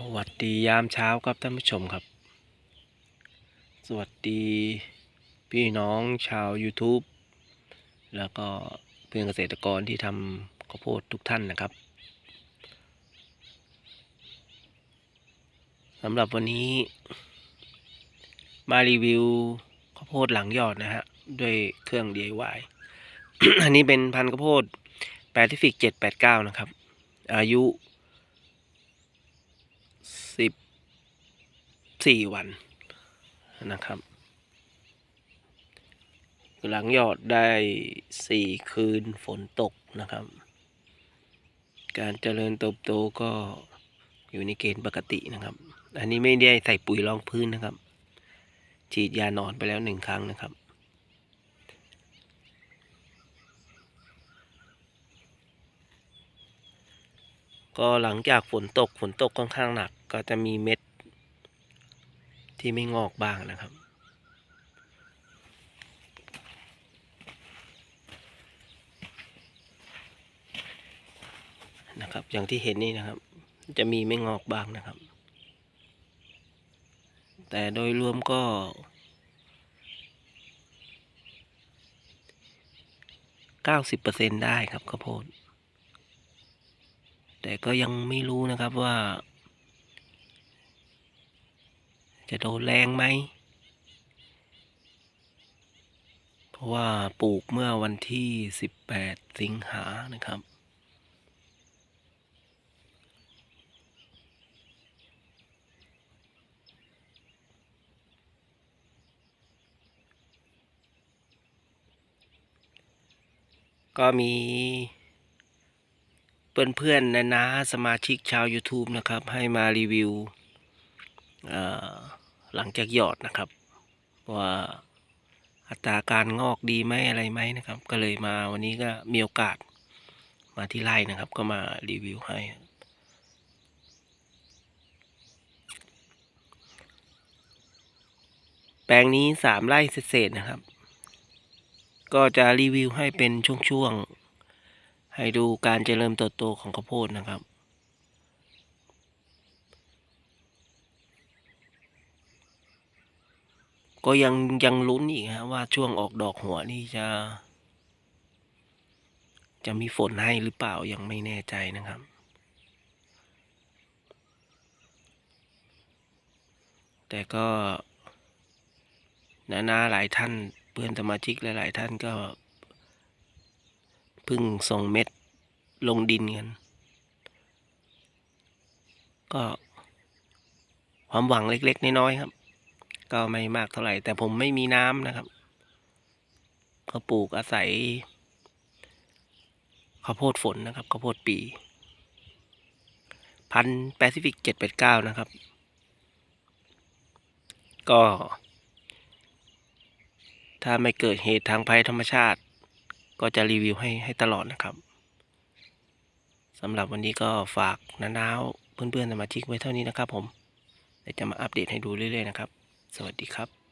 สวัสดียามเช้าครับท่านผู้ชมครับ สวัสดีพี่น้องชาว YouTube แล้วก็เพื่อนเกษตรกรที่ทำข้าวโพดทุกท่านนะครับสำหรับวันนี้ มารีวิวข้าวโพดหลังยอดนะฮะ ด้วยเครื่อง DIY อันนี้เป็นพันธุ์ข้าวโพดแปซิฟิก789นะครับ อายุ สิบ สี่วันนะครับ หลังยอดได้สี่คืนฝนตกนะครับ การเจริญเติบโตก็อยู่ในเกณฑ์ปกตินะครับ อันนี้ไม่ได้ใส่ปุ๋ยรองพื้นนะครับ ฉีดยาหนอนไปแล้วหนึ่งครั้งนะครับก็หลังจากฝนตกฝนตกค่อนข้างหนัก ก็จะมีเม็ด ที่ไม่งอกบ้างนะครับ นะครับ อย่างที่เห็นนี่นะครับ จะมีไม่งอกบ้างนะครับ แต่โดยรวมก็เก้าสิบเปอร์เซ็นได้ครับข้าวโพดแต่ก็ยังไม่รู้นะครับว่า จะโดนแรงไหม เพราะว่าปลูกเมื่อวันที่ 18 สิงหานะครับ ก็มีเพื่อนๆนะนะสมาชิกชาว YouTube นะครับ ให้มารีวิว หลังจากหยอดนะครับว่าอัตราการงอกดีไหมอะไรไหมนะครับ ก็เลยมาวันนี้ก็มีโอกาสมาที่ไร่นะครับ ก็มารีวิวให้ แปลงนี้สามไร่เศษนะครับ ก็จะรีวิวให้เป็นช่วงๆให้ดูการเจริญเติบโตของข้าวโพดนะครับ ก็ยังยังลุ้นอีกฮะว่าช่วงออกดอกหัวนี่จะ จะมีฝนให้หรือเปล่ายังไม่แน่ใจนะครับ แต่ก็นานาหลายท่านเพื่อนสมาชิกหลายๆท่านก็พิ่งส่งเม็ดลงดินกัน ก็ความหวังเล็ก ๆ น้อย ๆ ครับ ก็ไม่มากเท่าไหร่ แต่ผมไม่มีน้ำนะครับเขาปลูกอาศัยข้าวโพดฝนนะครับข้าวโพดปีพันแปซิฟิกเจ็ดแปดเก้านะครับ ก็ ถ้าไม่เกิดเหตุทางภัยธรรมชาติ ก็จะรีวิวให้ให้ตลอดนะครับสำหรับวันนี้ก็ฝากน้าน้าวเพื่อนๆสมาชิกไว้เท่านี้นะครับผมเดี๋ยวจะมาอัปเดตให้ดูเรื่อยๆนะครับ สวัสดีครับ